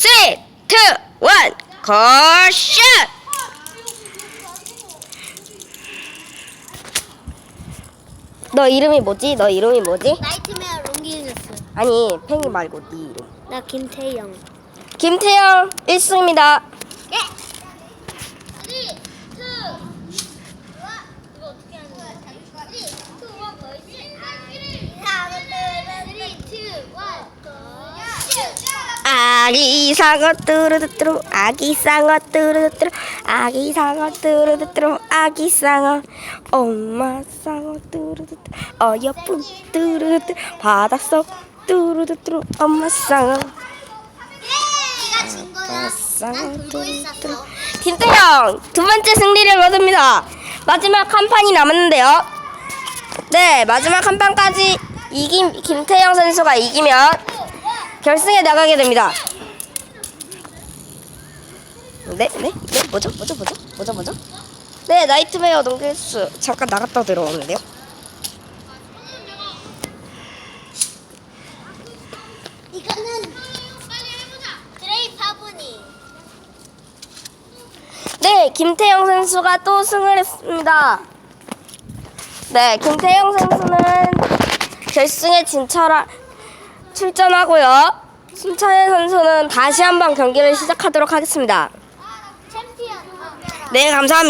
3, 2, 1, 컷샷! 너 이름이 뭐지? 너 이름이 뭐지? 나이트메어 롱기누스. 아니, 팽이 말고 네 이름. 나 김태영. 김태형 1승입니다. 예. 3, 2, 1. 이거 어떻게 하는 거야? 3, 2, 1, 걸시. 3, 2, 1, 걸시. 아기 상어 뚜루뚜루 아기 상어 뚜루뚜루 아기 상어 뚜루뚜루 아기 상어 엄마 상어 뚜루뚜루 어여쁜 뚜루뚜루 바닷속 뚜루뚜루 엄마 상어 네가 진 거야. 난 돌고 있었어. 김태형 두 번째 승리를 거둡니다 마지막 한 판이 남았는데요 네 마지막 한 판까지 이김 김태형 선수가 이기면 결승에 나가게 됩니다. 네, 네, 네, 뭐죠, 뭐죠, 뭐죠, 뭐죠, 뭐죠? 네, 나이트메어 농길수 잠깐 나갔다 들어오는데요. 이거는 드레이 파브니. 네, 김태형 선수가 또 승을 했습니다. 네, 김태형 선수는 결승에 진출하, 출전하고요. 신차혜 선수는 다시 한번 경기를 시작하도록 하겠습니다. 챔피언. 네, 감사합니다.